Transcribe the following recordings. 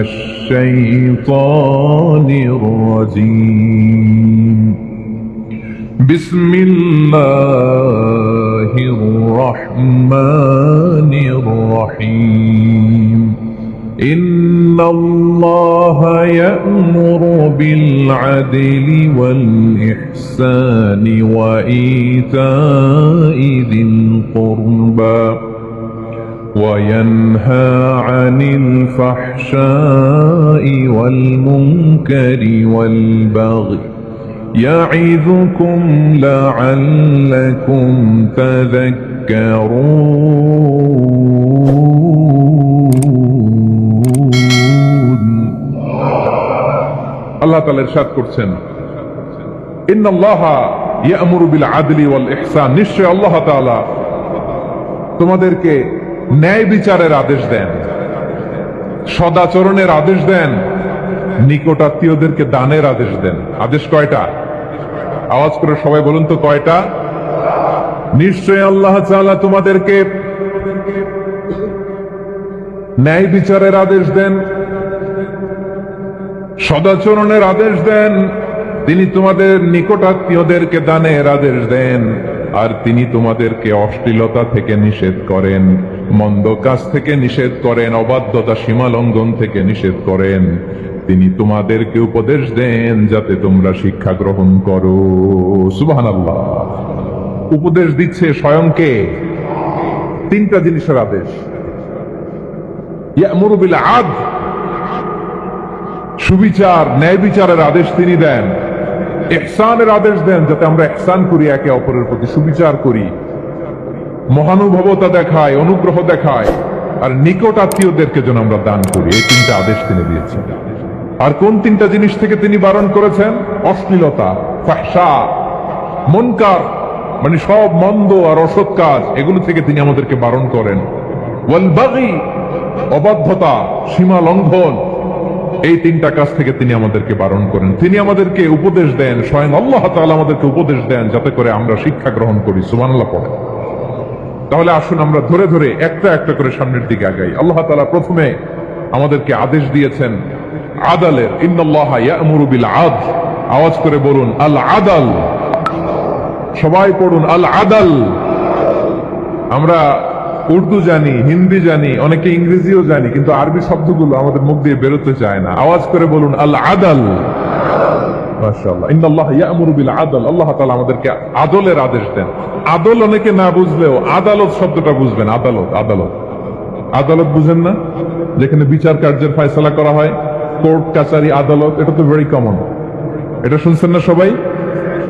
الشيطان الرجيم. بسم الله الرحمن الرحيم. إن الله يأمر بالعدل والإحسان وإيتاء ذي القربى. وينهى عن الفحشاء والمنكر والبغي يعظكم لعلكم تذكرون আল্লাহ তাআলা ইরশাদ করছেন ইন্নাল্লাহ ইয়ামুরু বিল আদলি ওয়াল ইহসান নিশ্চয় আল্লাহ তাআলা তোমাদেরকে ন্যায় বিচারের আদেশ দেন। সদাচরণের আদেশ দেন। নিকটাত্মীয়দেরকে দানের আদেশ দেন। আদেশ কয়টা? আওয়াজ করে সবাই বলুন তো কয়টা? নিশ্চয় আল্লাহ তাআলা তোমাদেরকে ন্যায় বিচারের আদেশ দেন। সদাচরণের আদেশ দেন। তিনি তোমাদের নিকটাত্মীয়দেরকে দানের আদেশ দেন। আর তিনি তোমাদেরকে অশ্লীলতা থেকে নিষেধ করেন। মন্দ কাজ থেকে নিষেধ করেন, অবাধ্যতা সীমা লঙ্ঘন থেকে নিষেধ করেন। তিনি তোমাদেরকে উপদেশ দেন, যাতে তোমরা শিক্ষা গ্রহণ করো। সুবাহান উপদেশ দিচ্ছে স্বয়ংকে তিনটা জিনিসের আদেশ। আদ সুবিচার, ন্যায় বিচারের আদেশ তিনি দেন। এহসানের আদেশ দেন, যাতে আমরা এহসান করি, একে অপরের প্রতি সুবিচার করি। মহানুভবতা দেখায়, অনুগ্রহ দেখায়, আর নিকট আত্মীয়দেরকে যেন আমরা দান করি। এই তিনটা আদেশ তিনি দিয়েছেন। আর কোন তিনটা জিনিস থেকে তিনি বারণ করেছেন? অশ্লীলতা, ফাহসা, মনকার মানে সব মন্দ আর অসৎ কাজ, এগুলো থেকে তিনি আমাদেরকে বারণ করেন। অবাধ্যতা, সীমা লঙ্ঘন, এই তিনটা কাজ থেকে তিনি আমাদেরকে বারণ করেন। তিনি আমাদেরকে উপদেশ দেন, স্বয়ং আল্লাহ তাআলা আমাদেরকে উপদেশ দেন, যাতে করে আমরা শিক্ষা গ্রহণ করি। সুবহানাল্লাহ পড়ে তাহলে আসুন আমরা ধরে ধরে একটা একটা করে সামনের দিকে আগাই। আল্লাহ তালা প্রথমে আমাদেরকে আদেশ দিয়েছেন, আদালের, ইন্নাল্লাহ ইয়ামুরু বিল আদ আওয়াজ করে বলুন আল আদাল সবাই পড়ুন আল আদাল আমরা উর্দু জানি, হিন্দি জানি, অনেকে ইংরেজিও জানি, কিন্তু আরবি শব্দগুলো আমাদের মুখ দিয়ে বেরোতে চায় না। আওয়াজ করে বলুন আল আদাল আমাদেরকে আদলের আদেশ দেন। আদল অনেকে না বুঝলেও আদালত শব্দটা বুঝবেন। আদালত আদালত। আদালত বুঝেন না? যেখানে বিচার কার্যের ফয়সালা করা হয়, কোর্ট কাচারি আদালত, এটা তো ভেরি কমন এটা শুনছেন না সবাই?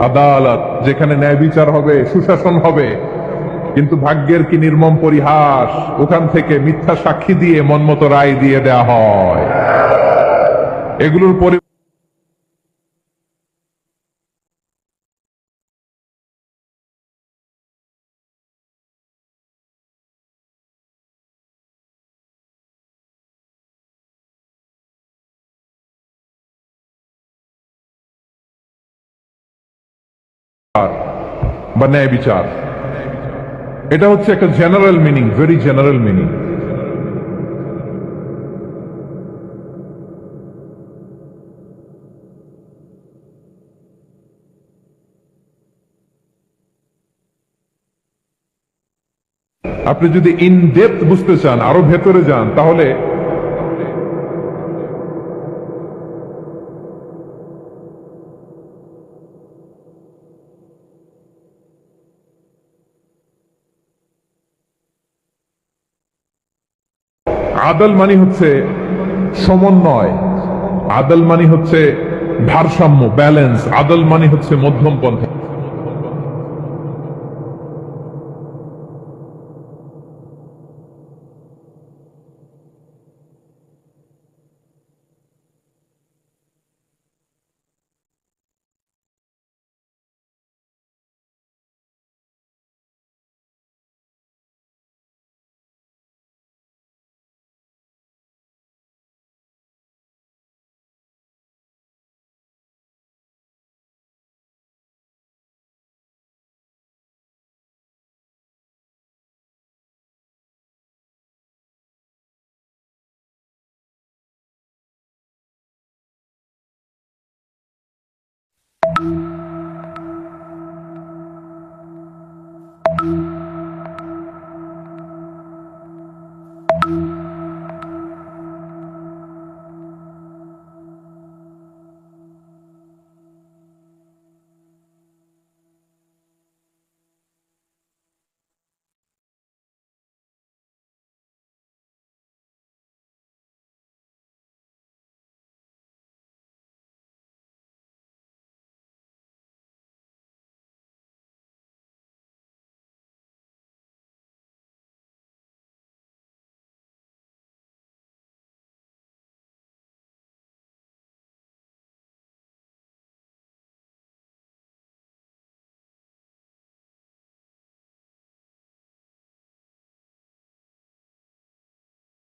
আদালত, যেখানে ন্যায় বিচার হবে, সুশাসন হবে। কিন্তু ভাগ্যের কি নির্মম পরিহাস, ওখান থেকে মিথ্যা সাক্ষী দিয়ে মনমতো রায় দিয়ে দেয়া হয়। এগুলোর পরি বা ন্যায় বিচার। এটা হচ্ছে একটা general meaning very general meaning আপনি যদি ইন ডেপথ বুঝতে চান, আরও ভেতরে যান, তাহলে আদল মানি হচ্ছে সমন্বয়। আদল মানি হচ্ছে ভারসাম্য ব্যালেন্স। আদল মানি হচ্ছে মধ্যম পন্থা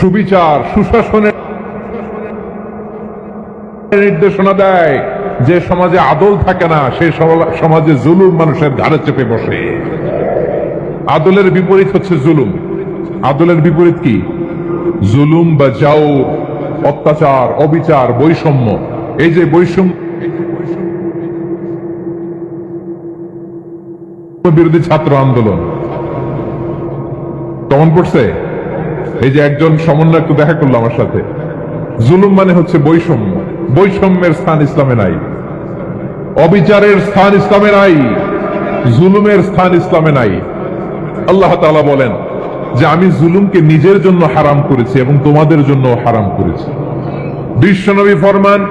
সুবিচার, সুশাসনের নির্দেশনা দেয়। যে সমাজে আদল থাকে না, সে সমাজ- জুলুম মানুষের ঘাড়ে চেপে বসে। আদলের বিপরীত হচ্ছে জুলুম। আদলের বিপরীত কি? জুলুম বা যাও, অত্যাচার, অবিচার, বৈষম্য। এই যে বৈষম্য, বিরোধী ছাত্র আন্দোলন। কেমন পড়ছে? এই যে একজন সমন্বয় একটু দেখা করল আমার সাথে। জুলুম মানে হচ্ছে বৈষম্য। বৈষম্যের স্থান ইসলামে নাই। অবিচারের স্থান ইসলামে নাই। জুলুমের স্থান ইসলামে নাই। আল্লাহ তালা বলেন যে আমি জুলুমকে নিজের জন্য হারাম করেছি এবং তোমাদের জন্য হারাম করেছি। বিশ্বনবী ফরমান